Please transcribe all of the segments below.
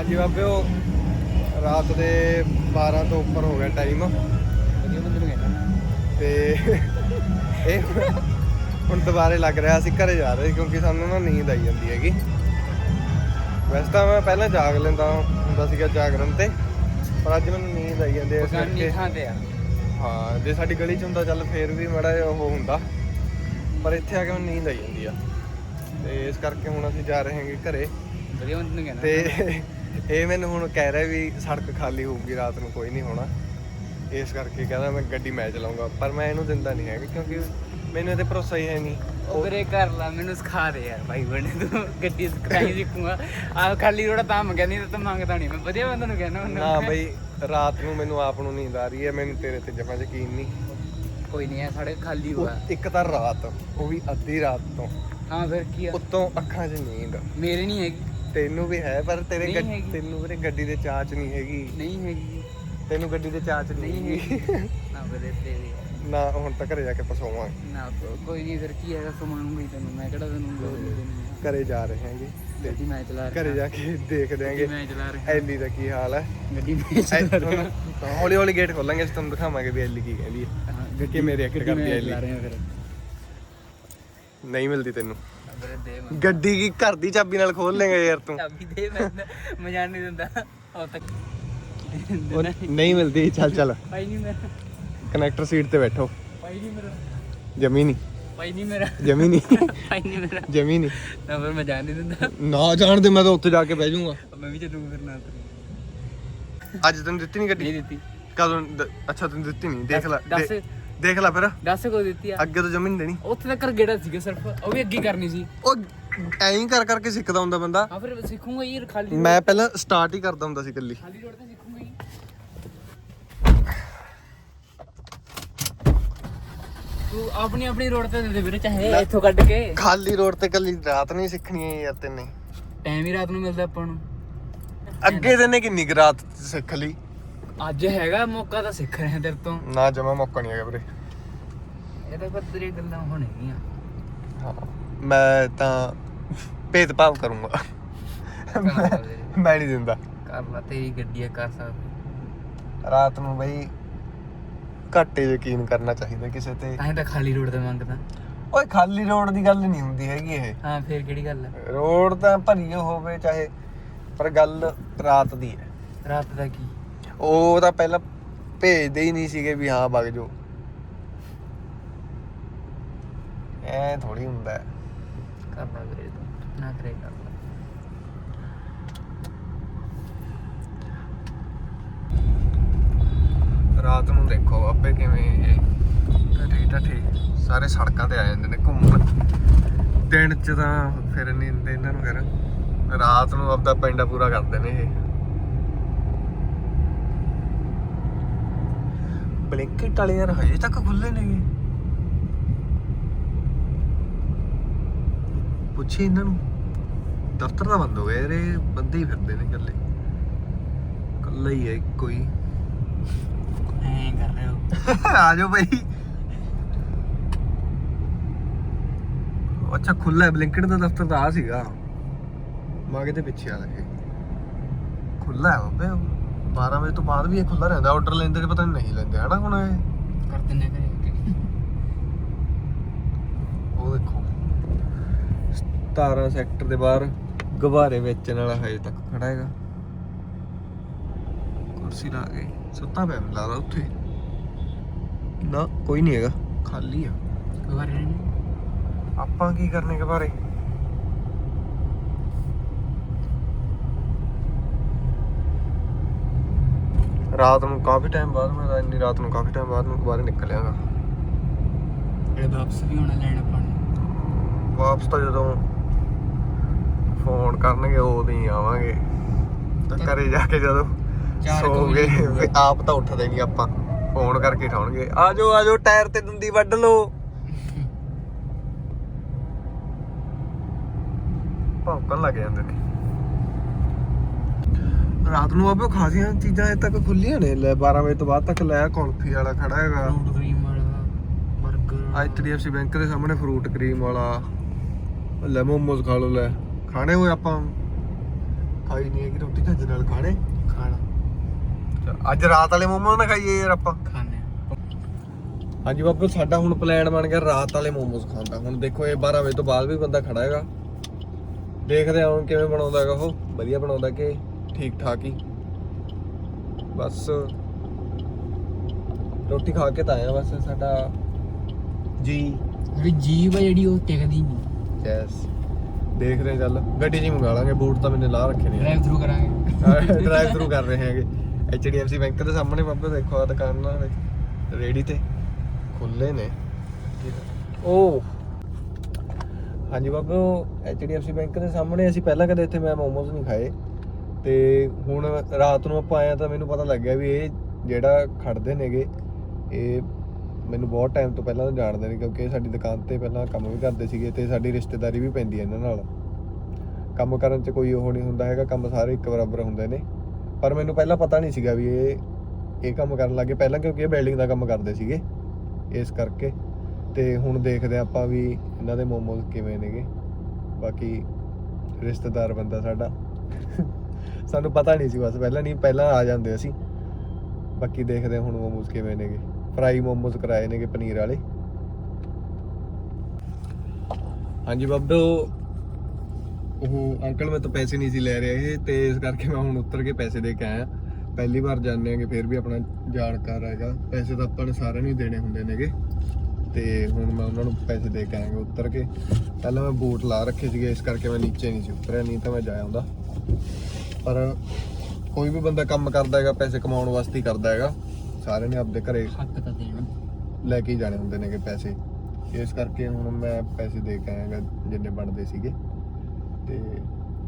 ਹਾਂਜੀ ਬਾਬੇ ਉਹ ਰਾਤ ਦੇ 12 ਤੋਂ ਉੱਪਰ ਹੋ ਗਿਆ ਟਾਈਮ ਤੇ ਇਹ ਹੁਣ ਦੁਬਾਰੇ ਲੱਗ ਰਿਹਾ ਅਸੀਂ ਘਰੇ ਜਾ ਰਹੇ ਕਿਉਂਕਿ ਸਾਨੂੰ ਨਾ ਨੀਂਦ ਆਈ ਜਾਂਦੀ ਹੈਗੀ। ਵੈਸੇ ਤਾਂ ਮੈਂ ਪਹਿਲਾਂ ਜਾਗ ਲੈਂਦਾ ਹੁੰਦਾ ਸੀਗਾ ਜਾਗਰਨ ਤੇ ਪਰ ਅੱਜ ਮੈਨੂੰ ਨੀਂਦ ਆਈ ਜਾਂਦੀ ਹੈ ਇਸ ਕਰਕੇ ਹਾਂ ਜੇ ਸਾਡੀ ਗਲੀ ਚ ਹੁੰਦਾ ਚੱਲ ਫੇਰ ਵੀ ਮੜਾ ਉਹ ਹੁੰਦਾ। ਪਰ ਇੱਥੇ ਆ ਕੇ ਮੈਨੂੰ ਨੀਂਦ ਆਈ ਜਾਂਦੀ ਆ। ਤੇ ਇਸ ਕਰਕੇ ਹੁਣ ਅਸੀਂ ਜਾ ਰਹੇ ਹਾਂਗੇ ਘਰੇ। ਵਧੀਆ ਬੰਦੇ ਨੂੰ ਤੇ ਇਹ ਮੈਨੂੰ ਹੁਣ ਕਹਿ ਰਿਹਾ ਵੀ ਸੜਕ ਖਾਲੀ ਹੋਊਗੀ ਰਾਤ ਨੂੰ ਕੋਈ ਨਹੀਂ ਹੋਣਾ। ਇਸ ਕਰਕੇ ਕਹਿੰਦਾ ਮੈਂ ਗੱਡੀ ਮੈਂ ਚਲਾਉਂਗਾ ਪਰ ਮੈਂ ਇਹਨੂੰ ਦਿੰਦਾ ਨਹੀਂ ਹੈਗਾ ਕਿਉਂਕਿ ਮੈਨੂੰ ਇਹਤੇ ਭਰੋਸਾ ਹੀ ਹੈ ਨਹੀਂ। ਉਹ ਵੀਰੇ ਕਰ ਲਾ ਮੈਨੂੰ ਸਿਖਾ ਦੇ ਯਾਰ ਭਾਈ ਬਣੇ। ਤੂੰ ਗੱਡੀ ਸਿਖਾਈ ਸਿੱਖੂਗਾ ਆ ਖਾਲੀ ਰੋੜਾ ਤਾਂ ਮੰਗਿਆ ਨਹੀਂ ਤਾਂ ਮੰਗਦਾ ਨਹੀਂ। ਮੈਂ ਵਧੀਆ ਬੰਦੇ ਨੂੰ ਹੁੰਦਾ ਨਾ ਬਈ ਰਾਤ ਨੂੰ ਮੈਨੂੰ ਆਪ ਨੂੰ ਨੀਂਦ ਆ ਰਹੀ ਹੈ ਮੈਨੂੰ ਤੇਰੇ ਤੇ ਜਮਾ ਯਕੀਨ ਨਹੀਂ। ਕੋਈ ਨਹੀਂ ਹੈ ਸਾਡੇ ਖਾਲੀ ਹੋਆ। ਉਹ ਇੱਕ ਤਾਂ ਰਾਤ ਉਹ ਵੀ ਅੱਧੀ ਰਾਤ ਤੋਂ। ਹਾਂ ਫਿਰ ਕੀ ਆ? ਉੱਤੋਂ ਅੱਖਾਂ 'ਚ ਨੀਂਦ। ਮੇਰੇ ਨਹੀਂ ਹੈਗੀ। ਤੈਨੂੰ ਵੀ ਹੈ ਪਰ ਤੇਰੇ ਨਹੀਂ ਗੱਡ- ਹੈਗੀ। ਤੈਨੂੰ ਵੀਰੇ ਗੱਡੀ ਦੇ ਚਾਚ ਨਹੀਂ ਹੈਗੀ। ਨਹੀਂ ਹੈਗੀ। ਤੈਨੂੰ ਗੱਡੀ ਦੇ ਚਾਚ ਨਹੀਂ ਨਹੀਂ ਹੈਗੀ। ਨਾ ਵੀਰੇ ਤੇਰੀ ਨਾ ਹੁਣ ਤਾਂ ਘਰੇ ਜਾ ਕੇ ਪਸਾਵਾਂਗੇ ਨਾ ਕੋ- ਕੋਈ ਨਹੀਂ ਫਿਰ ਕੀ ਹੈਗਾ ਸੁਣਾਉਂਗੀ ਤੈਨੂੰ ਮੈਂ ਕਿਹੜਾ ਤੈਨੂੰ ਲੋੜ ਨਹੀਂ ਦੇਣੀ ਆ। ਘਰੇ ਜਾ ਰਹੇ ਹਾਂਗੇ। ਤੇ ਗੱਡੀ ਮੈਂ ਚਲਾ ਰਿਹਾ। ਘਰੇ ਜਾ ਕੇ ਦੇਖਦੇ ਗੱਡੀ ਆਂਗੇ ਮੈਂ ਚਲਾ ਰਿਹਾ। ਐਲੀ ਦਾ ਕੀ ਹਾਲ ਹੈ? ਗੱਡੀ ਮੈਂ ਚਲਾ ਰਿਹਾ। ਹੌਲੀ ਹੌਲੀ ਗੇਟ ਖੋਲਾਂਗੇ ਅਸੀਂ ਤੁਹਾਨੂੰ ਦਿਖਾਵਾਂਗੇ ਵੀ ਐਲੀ ਕੀ ਕਹਿੰਦੀ ਹੈ। ਹਾਂ, ਕਿ ਮੇਰੇ ਐਕਟ ਗੱਡੀ ਕਰਦੀ ਮੈਂ ਹੈ ਚਲਾ ਐਲੀ ਰਿਹਾ ਫਿਰ। ਨਹੀਂ ਮਿਲਦੀ ਤੈਨੂੰ। ਵੀਰੇ ਦੇ ਮੈਂ। ਗੱਡੀ ਕੀ ਘਰ ਦੀ ਚਾਬੀ ਨਾਲ ਖੋਲ ਲੇਗਾ ਯਾਰ ਤੂੰ? ਚਾਬੀ ਦੇ ਮੈਂ ਮੈਂ ਜਾਣ ਨਹੀਂ ਦਿੰਦਾ। ਉਹ ਤੱਕ। ਉਹ ਨਹੀਂ ਮਿਲਦੀ। ਚੱਲ ਚੱਲ। ਭਾਈ ਨਹੀਂ ਮੇਰਾ। ਕਨੈਕਟਰ ਸੀਟ ਤੇ ਬੈਠੋ। ਭਾਈ ਨਹੀਂ ਮੇਰਾ। ਜਮੀ ਨਹੀਂ। ਭਾਈ ਨਹੀਂ ਮੇਰਾ। ਜਮੀ ਨਹੀਂ। ਭਾਈ ਨਹੀਂ ਮੇਰਾ। ਜਮੀ ਨਹੀਂ। ਤਾਂ ਫਿਰ ਮੈਂ ਜਾਣ ਨਹੀਂ ਦਿੰਦਾ। ਨਾ ਜਾਣ ਦੇ ਮੈਂ ਤਾਂ ਉੱਥੇ ਜਾ ਕੇ ਬਹਿ ਜਾਊਂਗਾ। ਮੈਂ ਵੀ ਚੱਲੂਗਾ ਫਿਰ ਨਾਲ। ਅੱਜ ਤੈਨੂੰ ਦਿੱਤੀ ਨਹੀਂ ਗੱਡੀ? ਨਹੀਂ ਦਿੱਤੀ। ਕਦੋਂ ਦ- ਅੱਛਾ ਤੈਨੂੰ ਦਿੱਤੀ ਨਹੀਂ। ਦੇਖ ਲੈ ਦੱਸ ਦੇ- ਦੇਖ ਲੈ ਫਿਰ। ਦੱਸ ਕੋ ਦਿੱਤੀ ਆ? ਅੱਗੇ ਤੋਂ ਜਮੀ ਨਹੀਂ ਦੇਣੀ। ਉੱਥੇ ਤੱਕ ਗੇੜਾ ਸੀਗਾ ਸਿਰਫ। ਉਹ ਵੀ ਅੱਗੇ ਕਰਨੀ ਸੀ। ਉਹ ਐਂ ਕਰ ਕਰਕੇ ਸਿੱਖਦਾ ਹੁੰਦਾ ਬੰਦਾ। ਹਾਂ ਫਿਰ ਸਿੱਖੂਗਾ ਯਾਰ ਖਾਲੀ ਮੈਂ ਪਹਿਲਾਂ ਸਟਾਰਟ ਹੀ ਕਰਦਾ ਹੁੰਦਾ ਸੀ ਇਕੱਲੀ। ਖਾਲੀ ਰੋਡ ਤੇ ਸਿੱਖੂਗਾ ਹੀ ਤੂੰ ਆਪਣੀ ਆਪਣੀ ਰੋਡ ਤੇ ਦੇ ਦੇ ਵੀਰੇ ਚਾਹੇ ਇੱਥੋਂ ਕੱਢ ਕੇ। ਖਾਲੀ ਰੋਡ ਤੇ ਇਕੱਲੀ ਰਾਤ ਨਹੀਂ ਸਿੱਖਣੀ ਹੈ ਯਾਰ ਤੈਨੇ। ਟਾਈਮ ਹੀ ਰਾਤ ਨੂੰ ਮਿਲਦਾ ਆਪਾਂ ਨੂੰ। ਅੱਗੇ ਤੈਨੇ ਕਿੰਨੀ ਰਾਤ ਸਿੱਖ ਲਈ? ਅੱਜ ਹੈਗਾ ਮੌਕਾ ਤਾਂ ਸਿੱਖ ਰਹੇ ਆ ਤੇਰੇ ਤੋਂ। ਨਾ ਜਮਾ ਮੌਕਾ ਨਹੀਂ ਹੈਗਾ ਵੀਰੇ। ਇਹ ਤਾਂ ਪਰ ਤੇਰੀਆਂ ਗੱਲਾਂ ਹੋਣਗੀਆਂ। ਹਾਂ ਮੈਂ ਤਾਂ ਭੇਦਭਾਵ ਕਰੂੰਗਾ। ਮੈਂ ਨਹੀਂ ਦਿੰਦਾ। ਕਰ ਲਾ ਤੇਰੀ ਗੱਡੀ ਆ ਕਰ ਸਕਦਾ। ਰਾਤ ਨੂੰ ਬਈ ਘੱਟੇ ਯਕੀਨ ਕਰਨਾ ਚਾਹੀਦਾ ਕਿਸੇ ਤੇ। ਤਾਂ ਹੀ ਤਾਂ ਖਾਲੀ ਰੋਡ ਤੇ ਮੰਗਦਾ। ਓਏ ਖਾਲੀ ਰੋਡ ਦੀ ਗੱਲ ਨਹੀਂ ਹੁੰਦੀ ਹੈਗੀ ਇਹ। ਹਾਂ ਫੇਰ ਕਿਹੜੀ ਗੱਲ ਹੈ ਰੋਡ ਤਾਂ ਭਰੀ ਹੋਵੇ ਚਾਹੇ ਪਰ ਗੱਲ ਰਾਤ ਦੀ ਹੈ। ਰਾਤ ਦਾ ਕੀ? ਉਹ ਤਾਂ ਪਹਿਲਾਂ ਭੇਜਦੇ ਹੀ ਨਹੀਂ ਸੀਗੇ ਵੀ ਹਾਂ ਵਗ ਜਾਓ। ਐ ਥੋੜੀ ਹੁੰਦਾ ਹੈ। ਕਰ ਲਾ ਵੀਰੇ ਤੂੰ ਨਾ ਕਰੇ ਕਰ ਲਾ ਰਾਤ ਨੂੰ ਦੇਖੋ ਆਪੇ ਕਿਵੇਂ ਇਹ ਢੱਠੇ ਢੱਠੇ ਸਾਰੇ ਸੜਕਾਂ ਤੇ ਆ ਜਾਂਦੇ ਨੇ ਘੁੰਮਣ। ਦਿਨ ਚ ਤਾਂ ਫਿਰ ਨਹੀਂ ਦਿੰਦੇ ਇਹਨਾਂ ਨੂੰ ਫਿਰ ਰਾਤ ਨੂੰ ਆਪਦਾ ਪਿੰਡਾ ਪੂਰਾ ਕਰਦੇ ਨੇ ਇਹ। ਬਲਿੰਕਿਟ ਵਾਲੇ ਯਾਰ ਹਜੇ ਤੱਕ ਖੁੱਲੇ ਨੇਗੇ ਪੁੱਛੀ ਇਹਨਾਂ ਨੂੰ। ਦਫ਼ਤਰ ਤਾਂ ਬੰਦ ਹੋ ਗਿਆ ਯਾਰ ਇਹ ਬੰਦੇ ਹੀ ਫਿਰਦੇ ਨੇ ਇਕੱਲੇ। ਇਕੱਲਾ ਹੀ ਹੈ ਕੋਈ ਐਂ ਕਰ ਰਹੇ ਹੋ। ਆ ਜਾਓ ਭਾਈ ਅੱਛਾ ਖੁੱਲਾ ਹੈ ਬਲਿੰਕਟ ਦਾ ਦਫ਼ਤਰ ਤਾਂ ਆ ਸੀਗਾ। ਮੈਂ ਕਿਤੇ ਪਿੱਛੇ ਆ ਲੱਗੇ ਖੁੱਲਾ ਹੈ ਬਾਬੇ 12 ਵਜੇ ਤੋਂ ਬਾਅਦ ਵੀ ਇਹ ਖੁੱਲਾ ਰਹਿੰਦਾ ਆਰਡਰ ਲੈਂਦੇ ਨੇ ਪਤਾ ਨਹੀਂ ਲੈਂਦੇ ਹਨਾ ਹੁਣ ਇਹ? ਕਰ ਦਿੰਨੇ ਕਰੇ ਉਹ ਦੇਖੋ। 17 ਸੈਕਟਰ ਦੇ ਬਾਹਰ ਗੁਬਾਰੇ ਵੇਚਣ ਵਾਲਾ ਹਜੇ ਤੱਕ ਖੜਾ ਹੈਗਾ। ਕੁਰਸੀ ਲਾ ਕੇ ਸੁੱਤਾ ਪਿਆ ਮੈਨੂੰ ਲੱਗਦਾ ਉੱਥੇ। ਨਾ ਕੋਈ ਨਹੀਂ ਹੈਗਾ ਖਾਲੀ ਆ। ਕਵਰ ਨਹੀਂ ਆਪਾਂ ਕੀ ਕਰਨੇ ਗੁਬਾਰੇ? ਰਾਤ ਨੂੰ ਕਾਫੀ ਟਾਈਮ ਬਾਅਦ ਮੈਂ ਇੰਨੀ ਰਾਤ ਨੂੰ ਕਾਫੀ ਟਾਈਮ ਬਾਅਦ ਮੈਂ ਗੁਬਾਰੇ ਨਿਕਲਿਆਗਾ। ਇਹ ਵਾਪਸ ਵੀ ਹੋਣਾ ਲੈਣ ਆਪਾਂ ਵਾਪਸ ਤਾਂ ਜਦੋਂ ਫੋਨ ਕਰਨਗੇ ਉਦੋਂ ਹੀ ਆਵਾਂਗੇ। ਤਾਂ ਘਰੇ ਜਾ ਕੇ ਜਦੋਂ ਸੋਗੇ ਆਪ ਤਾਂ ਉੱਠਦੇ ਨਹੀਂ ਆਪਾਂ ਫੋਨ ਕਰਕੇ ਠਾਉਣਗੇ ਆਜੋ ਆਜੋ ਟਾਇਰ ਤੇ ਦੰਦੀ ਵੱਢ ਲਓ। ਭੌਂਕਣ ਲੱਗ ਜਾਂਦੇ ਨੇ। ਰਾਤ ਨੂੰ ਆਪੇ ਖਾਸੀਆਂ ਚੀਜ਼ਾਂ ਅਜੇ ਤੱਕ ਖੁੱਲੀਆਂ ਨੇ। ਲੈ 12 ਵਜੇ ਤੋਂ ਬਾਅਦ ਤੱਕ ਲੈ ਕੁਲਫੀ ਵਾਲਾ ਖੜਾ ਹੈਗਾ। ਫਰੂਟ ਕਰੀਮ ਵਾਲਾ 버ਗਰ ਐਚਡੀਐਫਸੀ ਬੈਂਕ ਦੇ ਸਾਹਮਣੇ ਫਰੂਟ ਕਰੀਮ ਵਾਲਾ। ਲੈ ਮੋਮੋਸ ਖਾ ਲਓ ਲੈ। ਖਾਣੇ ਹੋਏ ਆਪਾਂ। ਖਾਈ ਨਹੀਂ ਹੈਗੀ ਰੋਟੀ ਚੱਜ ਨਾਲ ਖਾਣੇ। ਖਾਣਾ। ਅੱਜ ਰਾਤ ਵਾਲੇ ਮੋਮੋ ਨਾ ਖਾਈਏ ਯਾਰ ਆਪਾਂ। ਖਾਣੇ ਹਾਂਜੀ ਬਾਬੂ ਸਾਡਾ ਹੁਣ ਪਲਾਨ ਬਣ ਗਿਆ ਰਾਤ ਵਾਲੇ ਮੋਮੋਸ ਖਾਣ ਦਾ। ਹੁਣ ਦੇਖੋ ਇਹ 12 ਵਜੇ ਤੋਂ ਬਾਅਦ ਵੀ ਬੰਦਾ ਖੜਾ ਹੈਗਾ। ਦੇਖਦੇ ਹਾਂ ਹੁਣ ਕਿਵੇਂ ਬਣਾਉਂਦਾ ਹੈਗਾ ਉਹ। ਵਧੀਆ ਬਣਾਉਂਦਾ ਕਿ ਠੀਕ ਠਾਕ ਹੀ। ਬਸ ਰੋਟੀ ਖਾ ਕੇ ਤਾਂ ਆਇਆ ਬਸ ਸਾਡਾ ਜੀ। ਜਿਹੜੀ ਜੀਬ ਆ ਜਿਹੜੀ ਉਹ ਟਿਕਦੀ ਨਹੀਂ ਯੈਸ ਦੇਖਦੇ ਹਾਂ ਚੱਲ ਗੱਡੀ ਹੀ ਮੰਗਾ ਲਾਂਗੇ ਬੂਟ ਤਾਂ ਮੈਨੇ ਲਾ ਰੱਖੇ ਨੇ। ਡਰਾਈਵ ਥਰੂ ਕਰਾਂਗੇ। ਡਰਾਈਵ ਥਰੂ ਕਰ ਰਹੇ ਹੈਗੇ। HDFC ਬੈਂਕ ਦੇ ਸਾਹਮਣੇ ਬਾਬੇ ਦੇਖੋ ਆ ਦੁਕਾਨਾਂ ਨੇ ਰੇੜੀ ਤੇ ਖੁੱਲੇ ਨੇ। ਉਹ ਹਾਂਜੀ ਬਾਬੇ ਉਹ HDFC ਬੈਂਕ ਦੇ ਸਾਹਮਣੇ ਅਸੀਂ ਪਹਿਲਾਂ ਕਦੇ ਇੱਥੇ ਮੈਂ ਮੋਮੋਜ਼ ਨਹੀਂ ਖਾਏ। ਤੇ ਹੁਣ ਰਾਤ ਨੂੰ ਆਪਾਂ ਆਇਆ ਤਾਂ ਮੈਨੂੰ ਪਤਾ ਲੱਗਿਆ ਵੀ ਇਹ ਜਿਹੜਾ ਖੜਦੇ ਨੇਗੇ, ਇਹ ਮੈਨੂੰ ਬਹੁਤ ਟਾਈਮ ਤੋਂ ਪਹਿਲਾਂ ਜਾਣਦੇ ਨੇ ਕਿਉਂਕਿ ਇਹ ਸਾਡੀ ਦੁਕਾਨ ਤੇ ਪਹਿਲਾਂ ਕੰਮ ਵੀ ਕਰਦੇ ਸੀਗੇ ਤੇ ਸਾਡੀ ਰਿਸ਼ਤੇਦਾਰੀ ਵੀ ਪੈਂਦੀ ਹੈ ਇਹਨਾਂ ਨਾਲ। ਕੰਮ ਕਰਨ 'ਚ ਕੋਈ ਉਹ ਨਹੀਂ ਹੁੰਦਾ ਹੈਗਾ, ਕੰਮ ਸਾਰੇ ਇੱਕ ਬਰਾਬਰ ਹੁੰਦੇ ਨੇ। ਪਰ ਮੈਨੂੰ ਪਹਿਲਾਂ ਪਤਾ ਨਹੀਂ ਸੀਗਾ ਵੀ ਇਹ ਇਹ ਕੰਮ ਕਰਨ ਲੱਗੇ ਪਹਿਲਾਂ ਕਿਉਂਕਿ ਇਹ ਬਿਲਡਿੰਗ ਦਾ ਕੰਮ ਕਰਦੇ ਸੀਗੇ, ਇਸ ਕਰਕੇ। ਤੇ ਹੁਣ ਦੇਖਦੇ ਹਾਂ ਆਪਾਂ ਵੀ ਇਹਨਾਂ ਦੇ ਮੋਮੋਜ਼ ਕਿਵੇਂ ਨੇਗੇ। ਬਾਕੀ ਰਿਸ਼ਤੇਦਾਰ ਬੰਦਾ ਸਾਡਾ। ਸਾਨੂੰ ਪਤਾ ਨਹੀਂ ਸੀ ਬਸ, ਪਹਿਲਾਂ ਨਹੀਂ, ਪਹਿਲਾਂ ਆ ਜਾਂਦੇ ਅਸੀਂ। ਬਾਕੀ ਦੇਖਦੇ ਹਾਂ ਹੁਣ ਮੋਮੋਸ ਕਿਵੇਂ ਨੇਗੇ। ਫਰਾਈ ਮੋਮੋਸ ਕਰਾਏ ਨੇਗੇ ਪਨੀਰ ਵਾਲੇ। ਹਾਂਜੀ ਬਾਬੇ, ਉਹ ਅੰਕਲ ਮੈਂ ਤਾਂ ਪੈਸੇ ਨਹੀਂ ਸੀ ਲੈ ਰਿਹਾ ਇਹ, ਤੇ ਇਸ ਕਰਕੇ ਮੈਂ ਹੁਣ ਉੱਤਰ ਕੇ ਪੈਸੇ ਦੇ ਕੇ ਆਇਆ। ਪਹਿਲੀ ਵਾਰ ਜਾਣਦੇ ਆਂਗੇ ਫਿਰ ਵੀ ਆਪਣਾ ਜਾਣਕਾਰ ਹੈਗਾ। ਪੈਸੇ ਤਾਂ ਆਪਾਂ ਨੇ ਸਾਰਿਆਂ ਨੂੰ ਦੇਣੇ ਹੁੰਦੇ ਨੇਗੇ। ਤੇ ਹੁਣ ਮੈਂ ਉਹਨਾਂ ਨੂੰ ਪੈਸੇ ਦੇ ਕੇ ਆਇਆਗਾ ਉੱਤਰ ਕੇ। ਪਹਿਲਾਂ ਮੈਂ ਬੂਟ ਲਾ ਰੱਖੇ ਸੀਗੇ, ਇਸ ਕਰਕੇ ਮੈਂ ਨੀਚੇ ਨਹੀਂ ਸੀ ਉਤਰਿਆ, ਨਹੀਂ ਤਾਂ ਮੈਂ ਜਾ ਆਉਂਦਾ। ਪਰ ਕੋਈ ਵੀ ਬੰਦਾ ਕੰਮ ਕਰਦਾ ਹੈਗਾ ਪੈਸੇ ਕਮਾਉਣ ਵਾਸਤੇ ਹੀ ਕਰਦਾ ਹੈਗਾ ਸਾਰਿਆਂ ਨੇ ਆਪਦੇ ਘਰੇ ਹੱਕ ਤਾਂ ਦੇਣਾ। ਲੈ ਕੇ ਹੀ ਜਾਣੇ ਹੁੰਦੇ ਨੇਗੇ ਪੈਸੇ। ਇਸ ਕਰਕੇ ਹੁਣ ਮੈਂ ਪੈਸੇ ਦੇ ਕੇ ਆਇਆਗਾ ਜਿੰਨੇ ਬਣਦੇ ਸੀਗੇ। ਤੇ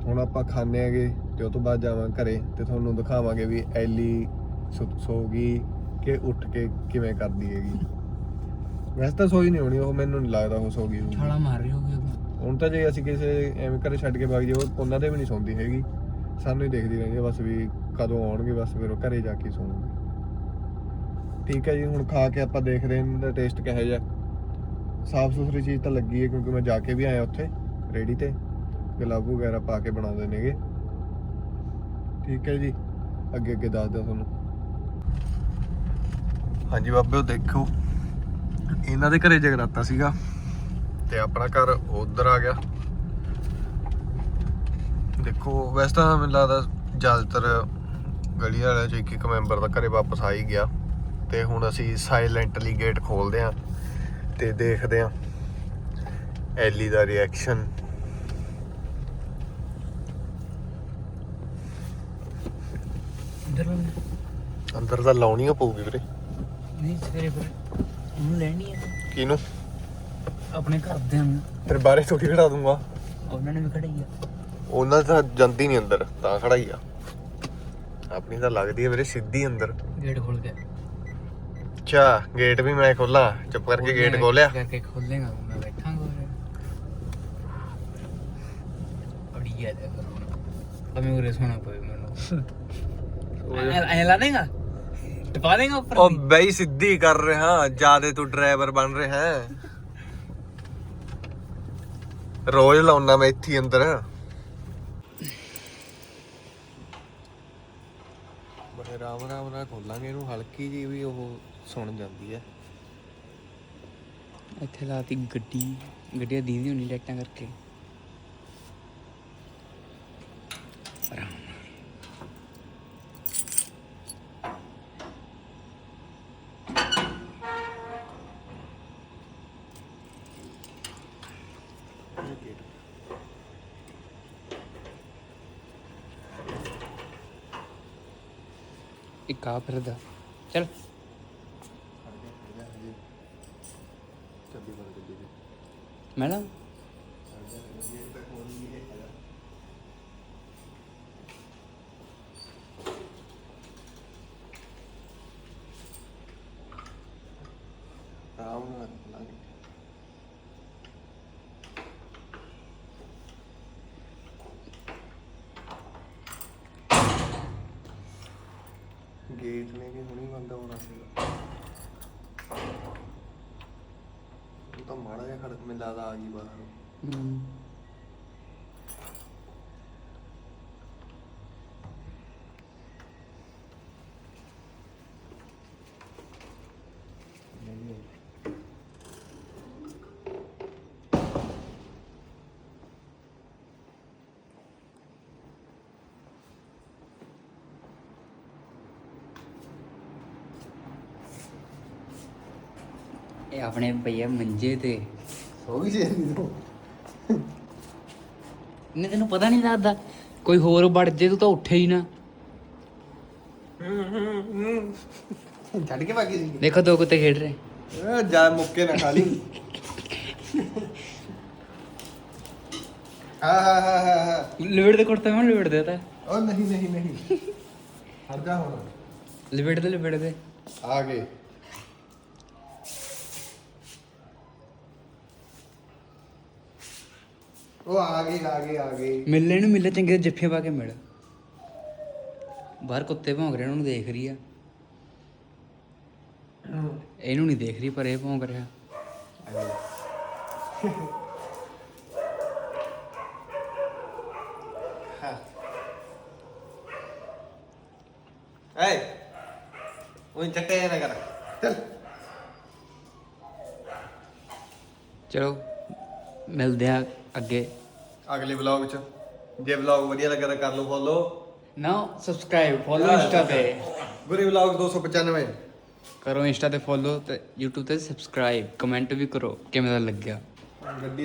ਹੁਣ ਆਪਾਂ ਖਾਣੇ ਹੈਗੇ ਤੇ ਉਹ ਤੋਂ ਬਾਅਦ ਜਾਵਾਂ ਘਰੇ ਤੇ ਤੁਹਾਨੂੰ ਦਿਖਾਵਾਂਗੇ ਵੀ ਐਲੀ ਸੁ- ਸੋ ਗਈ ਕਿ ਉੱਠ ਕੇ ਕਿਵੇਂ ਕਰਦੀ ਹੈਗੀ। ਵੈਸੇ ਤਾਂ ਸੋਈ ਨਹੀਂ ਹੋਣੀ ਉਹ ਮੈਨੂੰ ਨਹੀਂ ਲੱਗਦਾ ਉਹ ਸੋ ਗਈ ਹੋਊਗੀ। ਛਾਲਾ ਮਾਰ ਰਹੀ ਹੋਗੀ ਉਹ ਹੁਣ ਤਾਂ ਜੇ ਅਸੀਂ ਕਿਸੇ ਐਵੇਂ ਘਰੇ ਛੱਡ ਕੇ ਵਗ ਜਾਈਏ ਉਹ ਉਹਨਾਂ ਦੇ ਵੀ ਨਹੀਂ ਸੌਂਦੀ ਹੈਗੀ। ਸਾਨੂੰ ਹੀ ਦੇਖਦੀ ਰਹਿੰਦੀ ਹੈ ਬਸ ਵੀ ਕਦੋਂ ਆਉਣਗੇ, ਬਸ ਫਿਰ ਉਹ ਘਰੇ ਜਾ ਕੇ ਸੌਂਗੇ ਠੀਕ ਹੈ ਜੀ, ਹੁਣ ਖਾ ਕੇ ਆਪਾਂ ਦੇਖਦੇ ਹਾਂ, ਇਹਦਾ ਟੇਸਟ ਕਿਹੋ ਜਿਹਾ। ਸਾਫ਼ ਸੁਥਰੀ ਚੀਜ਼ ਤਾਂ ਲੱਗੀ ਹੈ, ਕਿਉਂਕਿ ਮੈਂ ਜਾ ਕੇ ਵੀ ਆਇਆ ਉੱਥੇ ਰੇੜੀ ਤੇ। ਗਲਾਬ ਵਗੈਰਾ ਪਾ ਕੇ ਬਣਾਉਂਦੇ ਨੇਗੇ। ਠੀਕ ਹੈ ਜੀ ਅੱਗੇ ਅੱਗੇ ਦੱਸਦਾ ਤੁਹਾਨੂੰ। ਹਾਂਜੀ ਬਾਬੇ ਦੇਖੋ, ਇਹਨਾਂ ਦੇ ਘਰੇ ਜਗਰਾਤਾ ਸੀਗਾ, ਤੇ ਆਪਣਾ ਘਰ ਉਧਰ ਆ ਗਿਆ। ਦੇਖੋ ਵੈਸੇ ਤਾਂ ਮੈਨੂੰ ਲੱਗਦਾ ਜ਼ਿਆਦਾਤਰ ਗਲੀ ਵਾਲਿਆਂ ਚੋਂ ਇੱਕ ਇੱਕ ਮੈਂਬਰ ਦਾ ਘਰੇ ਵਾਪਸ ਆ ਹੀ ਗਿਆ। ਤੇ ਹੁਣ ਅਸੀਂ ਸਾਇਲੈਂਟਲੀ ਗੇਟ ਖੋਲਦੇ ਆਂ ਤੇ ਦੇਖਦੇ ਆਂ ਐਲੀ ਦਾ ਰਿਐਕਸ਼ਨ ਅੰਦਰ ਤਾਂ ਲਾਉਣੀ ਓ ਪਊਗੀ ਵੀਰੇ। ਨਹੀਂ ਸਵੇਰੇ ਫਿਰ ਉਹਨੂੰ ਲੈਣੀ ਹੈ ਕਿਹਨੂੰ? ਆਪਣੇ ਘਰਦਿਆਂ ਨੂੰ। ਤੇਰੇ ਬਾਰੇ ਥੋੜੀ ਖੜਾ ਦੂੰਗਾ। ਉਹਨਾਂ ਨੇ ਵੀ ਖੜਾਈ ਆ। ਉਹਨਾਂ ਦਾ ਜਾਂਦੀ ਨਹੀਂ ਅੰਦਰ ਤਾਂ ਖੜਾ ਹੀ ਆ। ਆਪਣੀ ਤਾਂ ਲੱਗਦੀ ਹੈ ਵੀਰੇ ਸਿੱਧੀ ਅੰਦਰ। ਗੇਟ ਖੋਲ ਕੇ ਅੱਛਾ ਗੇਟ ਵੀ ਮੈਂ ਖੋਲਾਂ ਚੁੱਪ ਕਰਕੇ ਗੇਟ ਖੋਲਿਆ ਕਰਕੇ ਖੋਲੇਗਾ ਮੈਂ ਬੈਠਾਂਗਾ ਉਰੇ। ਅੜੀ ਆ ਜਾ ਕਰੋ ਅਮੇ ਉਰੇ ਸੋਣਾ ਪਵੇ ਮੈਨੂੰ। ਐ ਐ ਲਾ ਦੇਗਾ? ਟਪਾ ਦੇਗਾ ਉੱਪਰ ਉਹ ਦੀ? ਬਈ ਸਿੱਧੀ ਕਰ ਰਿਹਾ ਜਿਆਦੇ ਤੂੰ ਡਰਾਈਵਰ ਬਣ ਰਿਹਾ। ਹੈ ਰੋਜ਼ ਲਾਉਣਾ ਮੈਂ ਇੱਥੇ ਹੀ ਅੰਦਰ। ਬੜੇ ਰਾਮ ਰਾਮ ਨਾਲ ਖੋਲਾਂਗੇ ਇਹਨੂੰ ਹਲਕੀ ਜੀ ਵੀ ਉਹ ਸੁਣ ਜਾਂਦੀ ਹੈ ਇੱਥੇ ਲਾਤੀ ਗੱਡੀ ਗੱਡੀਆਂ ਦੀਦੀ ਹੋਣੀ ਲਾਈਟਾਂ ਕਰਕੇ ਆਰਾਮ ਨਾਲ। ਇੱਕ ਆ ਫਿਰਦਾ ਚਲ। ਮੈਡਮ ਰਾਮ ਨਾਲ ਖੋਲਾਂਗੇ ਗੇਟ ਨੇ ਵੀ ਹੁਣੀ ਬੰਦ ਹੋਣਾ ਸੀਗਾ ਉਹ ਤਾਂ ਮਾੜਾ ਜਿਹਾ ਖੜਕ ਮੈਨੂੰ ਲੱਗਦਾ ਆ ਗਈ ਬਾਹਰ ਹਮ। ਇਹ ਆਪਣੇ ਭਈਆ ਮੰਜੇ ਤੇ। ਸੋ ਗਈ ਜੀ ਤੂੰ। ਇਹਨੇ ਤੈਨੂੰ ਪਤਾ ਨਹੀਂ ਲੱਗਦਾ? ਕੋਈ ਹੋਰ ਵੜ ਜੇ ਤੂੰ ਤਾਂ ਉੱਠੇ ਹੀ ਨਾ। ਛੱਡ ਕੇ ਬਾਕੀ ਸੀ। ਦੇਖੋ ਦੋ ਕੁੱਤੇ ਖੇਡ ਰਹੇ। ਇਹ ਜਾ ਮੁੱਕੇ ਨਾ ਖਾ ਲਈ ਹਾਂ ਹਾਂ ਹਾਂ ਲਿਵੜ ਦੇ ਕੁੜਤਾ ਮੈਂ ਲਿਵੜ ਦੇਤਾ। ਉਹ ਨਹੀਂ ਨਹੀਂ ਨਹੀਂ। ਹਟ ਜਾ ਹੁਣ। ਲਿਵੜ ਦੇ ਲਿਵੜ ਦੇ। ਆ ਗਏ। ਉਹ ਆ ਗਏ ਆ ਗਏ ਆ ਗਏ ਮਿਲਣੇ ਨੂੰ ਮਿਲੇ ਚੰਗੇ ਜੱਫੀਆਂ ਪਾ ਕੇ ਮਿਲ। ਬਾਹਰ ਕੁੱਤੇ ਭੌਂਕ ਰਹੇ ਨੇ, ਉਹਨੂੰ ਦੇਖ ਰਹੀ ਆ। ਇਹਨੂੰ ਨਹੀਂ ਦੇਖ ਰਹੀ ਪਰ ਇਹ ਭੌਂਕ ਰਿਹਾ। ਐ ਉਹ ਚੱਟੇ ਨਾ ਕਰ। ਚੱਲ। ਚਲੋ ਮਿਲਦੇ ਆ। ਅੱਗੇ। ਅਗਲੇ ਵਲੌਗ ਚ। ਜੇ ਵਲੌਗ ਵਧੀਆ ਲੱਗਾ ਤਾਂ ਕਰ ਲਓ ਫੋਲੋ ਨਾ ਸਬਸਕ੍ਰਾਈਬ ਫੋਲੋ ਇੰਸਟਾ ਤੇ। ਗੁਰੀ ਵਲੌਗ 295 ਕਰੋ ਇੰਸਟਾ ਤੇ ਫੋਲੋ ਤੇ YouTube ਤੇ ਸਬਸਕ੍ਰਾਈਬ ਕਮੈਂਟ ਵੀ ਕਰੋ। ਕਿਵੇਂ ਦਾ ਲੱਗਿਆ? ਗੱਡੀ